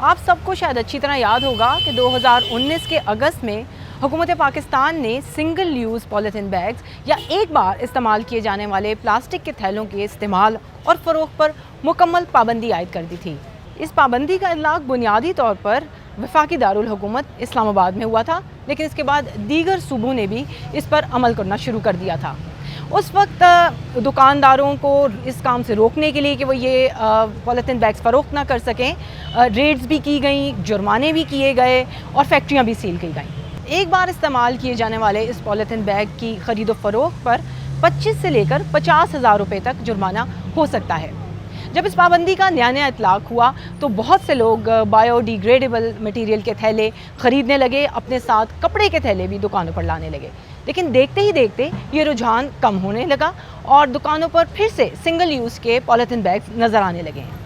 आप सबको शायद अच्छी तरह याद होगा कि 2019 के अगस्त में हुकूमत पाकिस्तान ने सिंगल यूज़ पॉलीथीन बैग्स या एक बार इस्तेमाल किए जाने वाले प्लास्टिक के थैलों के इस्तेमाल और फ़रोख पर मुकम्मल पाबंदी आयद कर दी थी। इस पाबंदी का इलाक बुनियादी तौर पर वफाकी दारुल हुकूमत इस्लामाबाद में हुआ था, लेकिन इसके बाद दीगर सूबों ने भी इस पर अमल करना शुरू कर दिया था। उस वक्त दुकानदारों को इस काम से रोकने के लिए कि वो ये पॉलीथीन बैग्स फ़रोख्त ना कर सकें। रेड्स भी की गई, जुर्माने भी किए गए और फैक्ट्रियाँ भी सील की गई। एक बार इस्तेमाल किए जाने वाले इस पॉलीथीन बैग की ख़रीदो फरोख पर 25 से लेकर पचास हज़ार रुपये तक जुर्माना हो सकता है। जब इस पाबंदी का नया नया इतलाक हुआ तो बहुत से लोग बायोडिग्रेडेबल मटेरियल के थैले ख़रीदने लगे, अपने साथ कपड़े के थैले भी दुकानों पर लाने लगे। लेकिन देखते ही देखते ये रुझान कम होने लगा और दुकानों पर फिर से सिंगल यूज़ के पॉलीथीन बैग्स नज़र आने लगे हैं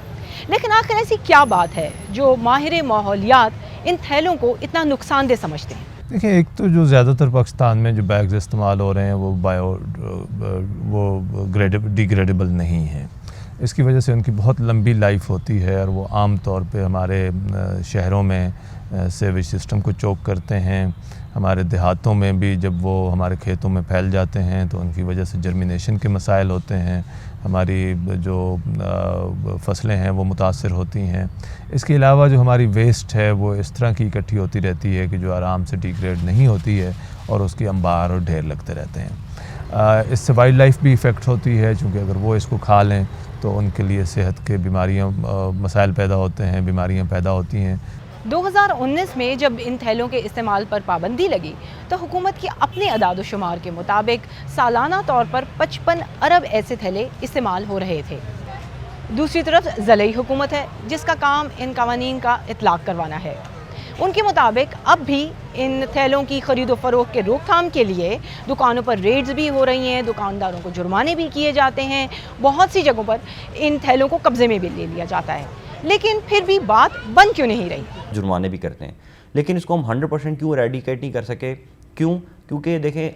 लेकिन आखिर ऐसी क्या बात है जो माहिर माहौलियात इन थैलों को इतना नुकसानदेह समझते हैं देखिए एक तो जो ज़्यादातर पाकिस्तान में जो बैग्स इस्तेमाल हो रहे हैं वो बायो वो ग्रेडेबल डिग्रेडेबल नहीं हैं इसकी वजह से उनकी बहुत लंबी लाइफ होती है और वो आम तौर पे हमारे शहरों में सेवेज सिस्टम को चोक करते हैं। हमारे देहातों में भी जब वो हमारे खेतों में फैल जाते हैं तो उनकी वजह से जर्मिनेशन के मसाइल होते हैं। हमारी, जो फ़सलें हैं, वो मुतासर होती हैं। इसके अलावा जो हमारी वेस्ट है, वो इस तरह की इकट्ठी होती रहती है कि जो आराम से डिग्रेड नहीं होती है और उसकी अंबार और ढेर लगते रहते हैं। इससे वाइल्ड लाइफ भी इफ़ेक्ट होती है चूँकि अगर वो इसको खा लें तो उनके लिए सेहत के बीमारियाँ मसाइल पैदा होते हैं, बीमारियाँ पैदा होती हैं। 2019 में जब इन थैलों के इस्तेमाल पर पाबंदी लगी तो हुकूमत की अपने अदाद शुमार के मुताबिक सालाना तौर पर 55 अरब ऐसे थैले इस्तेमाल हो रहे थे। दूसरी तरफ़ ज़लई हुकूमत है, जिसका काम इन कवानीन का इतलाक़ करवाना है। उनके मुताबिक अब भी इन थैलों की खरीदो फरोख के रोकथाम के लिए दुकानों पर रेड्स भी हो रही हैं, दुकानदारों को जुर्माने भी किए जाते हैं। बहुत सी जगहों पर इन थैलों को कब्ज़े में भी ले लिया जाता है। लेकिन फिर भी बात बन क्यों नहीं रही? जुर्माने भी करते हैं। लेकिन इसको हम 100 परसेंट क्यों रेडिकेट नहीं कर सके? क्यों? क्योंकि देखें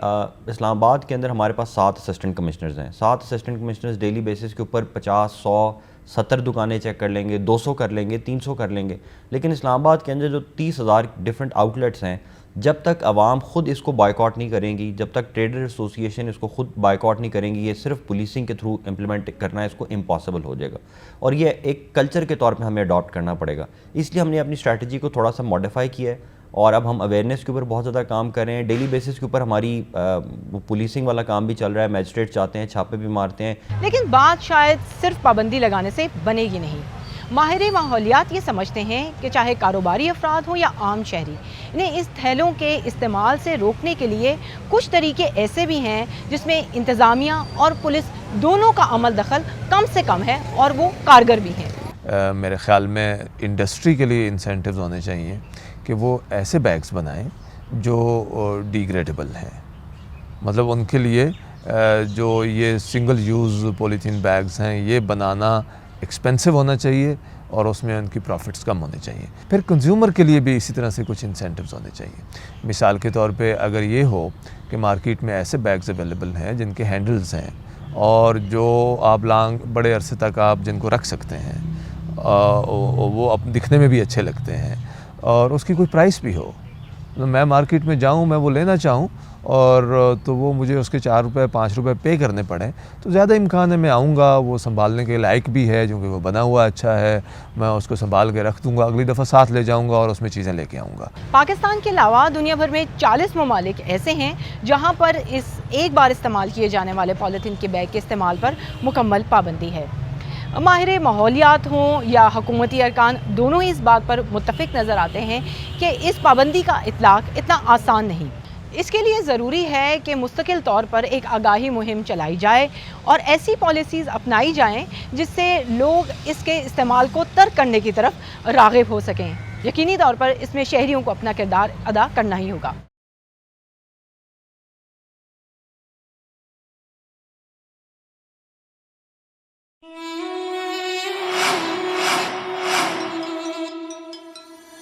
इस्लामाबाद के अंदर हमारे पास सात असिस्टेंट कमिश्नर्स हैं। सात असिस्टेंट कमिश्नर्स डेली बेसिस के ऊपर पचास, सौ सत्तर दुकानें चेक कर लेंगे 200 कर लेंगे 300 कर लेंगे। लेकिन इस्लामाबाद के अंदर जो तीस हज़ार डिफरेंट आउटलेट्स हैं, जब तक आवाम खुद इसको बाइकआउट नहीं करेंगी, जब तक ट्रेडर एसोसिएशन इसको खुद बाइकआउट नहीं करेंगी, ये सिर्फ़ पुलिसिंग के थ्रू इम्प्लीमेंट करना इसको इम्पॉसिबल हो जाएगा। और ये एक कल्चर के तौर पे हमें अडॉप्ट करना पड़ेगा। इसलिए हमने अपनी स्ट्रैटेजी को थोड़ा सा मॉडिफाई किया है। और अब हम अवेयरनेस के ऊपर बहुत ज़्यादा काम कर रहे हैं। डेली बेसिस के ऊपर हमारी पुलिसिंग वाला काम भी चल रहा है। मैजिस्ट्रेट चाहते हैं, छापे भी मारते हैं। लेकिन बात शायद सिर्फ़ पाबंदी लगाने से बनेगी नहीं। माहिर माहौलियात ये समझते हैं कि चाहे कारोबारी अफराद हों या आम शहरी, इन्हें इस थैलों के इस्तेमाल से रोकने के लिए कुछ तरीके ऐसे भी हैं जिसमें इंतज़ामिया और पुलिस दोनों का अमल दखल कम से कम है और वो कारगर भी हैं। मेरे ख़्याल में इंडस्ट्री के लिए इंसेंटिव्स होने चाहिए कि वो ऐसे बैग्स बनाएँ जो डिग्रेडेबल हैं। मतलब उनके लिए जो ये सिंगल यूज़ पॉलीथीन बैग्स हैं, ये बनाना एक्सपेंसिव होना चाहिए और उसमें उनकी प्रॉफिट्स कम होने चाहिए। फिर कंज्यूमर के लिए भी इसी तरह से कुछ इंसेंटिव्स होने चाहिए। मिसाल के तौर पे अगर ये हो कि मार्केट में ऐसे बैग्स अवेलेबल हैं जिनके हैंडल्स हैं और जो आप लांग, बड़े अरसे तक आप जिनको रख सकते हैं वो अब दिखने में भी अच्छे लगते हैं। और उसकी कोई प्राइस भी हो। तो मैं मार्केट में जाऊँ, मैं वो लेना चाहूँ, और तो वो मुझे उसके चार रुपये पाँच रुपये पे करने पड़े। तो ज़्यादा इम्कान है मैं आऊँगा, वो संभालने के लायक भी है क्योंकि वो बना हुआ अच्छा है, मैं उसको संभाल के रख दूँगा, अगली दफ़ा साथ ले जाऊँगा और उसमें चीज़ें लेके आऊँगा। पाकिस्तान के अलावा दुनिया भर में 40 ममालिक ऐसे हैं, जहाँ पर इस एक बार इस्तेमाल किए जाने वाले पॉलीथीन के बैग के इस्तेमाल पर मुकम्मल पाबंदी है। माहिर माहौलियात हों या हकूमती अरकान दोनों ही इस बात पर मुतफिक नज़र आते हैं कि इस पाबंदी का इतलाक़ इतना आसान नहीं। इसके लिए ज़रूरी है कि मुस्तकिल तौर पर एक आगाही मुहिम चलाई जाए और ऐसी पॉलिसीज़ अपनाई जाएँ जिससे लोग इसके इस्तेमाल को तर्क करने की तरफ़ राग़िब हो सकें। यकीनी तौर पर इसमें शहरियों को अपना किरदार अदा करना ही होगा।